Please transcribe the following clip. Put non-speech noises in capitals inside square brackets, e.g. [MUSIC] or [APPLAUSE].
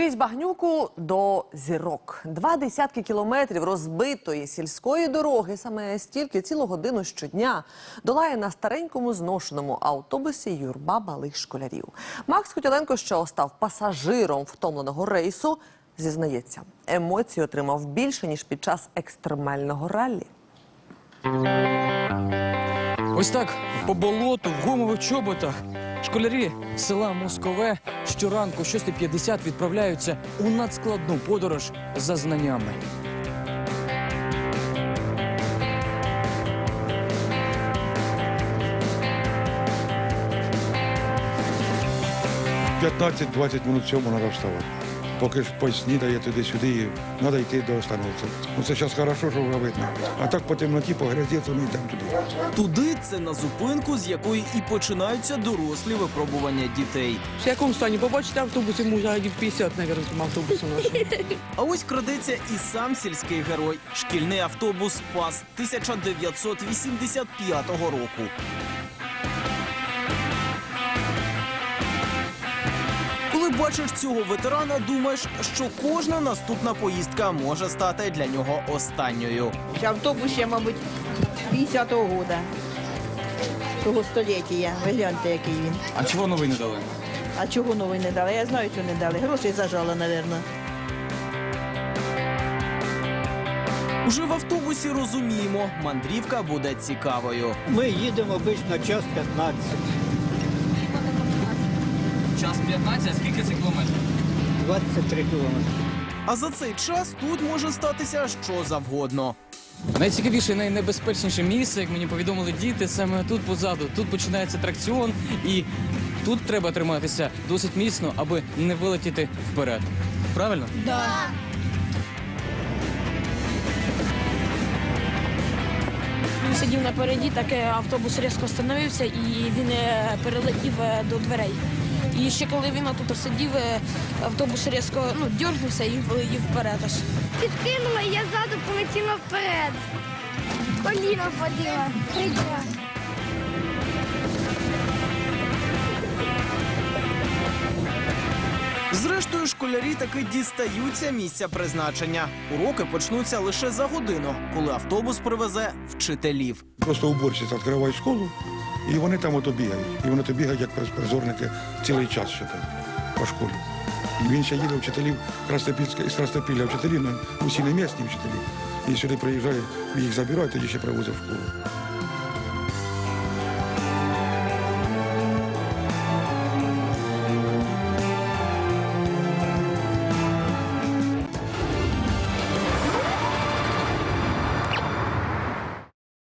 Крізь багнюку до зірок. Два десятки кілометрів розбитої сільської дороги. Саме стільки цілу годину щодня долає на старенькому зношеному автобусі юрба малих школярів. Макс Котіленко, що став пасажиром втомленого рейсу, зізнається, емоції отримав більше ніж під час екстремального раллі. Ось так по болоту в гумових чоботах школярі села Москове щоранку о 6.50 відправляються у надскладну подорож за знаннями. – 15-20 минут цьому треба вставати. Поки ж поснідає туди-сюди, треба йти до остановки. Ну це зараз хорошо, що вже видно. А так по темноті, по грязі, то ми йдемо туди. Туди це на зупинку, з якої і починаються дорослі випробування дітей. В якому стані? Побачите автобус, йому вже годів 50, мабуть, тому автобусу нашого. [LAUGHS] А ось крадеться і сам сільський герой. Шкільний автобус ПАС 1985 року. Бачиш цього ветерана, думаєш, що кожна наступна поїздка може стати для нього останньою. Автобус ще, мабуть, 50-го года. Того століття. Ви гляньте, який він. А чого новий не дали? А чого новий не дали? Я знаю, що не дали. Грошей зажала, мабуть. Уже в автобусі розуміємо, мандрівка буде цікавою. Ми їдемо обично час 15. Час 15, скільки це кілометрів? 23 кілометри. А за цей час тут може статися що завгодно. Найцікавіше і найнебезпечніше місце, як мені повідомили діти, саме тут позаду. Тут починається тракціон, і тут треба триматися досить міцно, аби не вилетіти вперед. Правильно? Він сидів напереді, так е, автобус різко остановився і він е, перелетів е, до дверей. І ще коли він тут сидів, е, автобус різко ну, дьорнувся і вперед аж. підкинула, я ззаду полетіла вперед. Коліна поділа. Прийшла. Зрештою, школярі таки дістаються місця призначення. Уроки почнуться лише за годину, коли автобус привезе вчителів. Просто уборщиця відкривають школу, і вони там ото бігають. І вони то бігають як призорники цілий час ще там по школі. Він ще їде вчителів Краснопільська із Краснопілля вчителів, ну, усі не місні вчителі. І сюди приїжджають, їх забирають, тоді ще привозять в школу.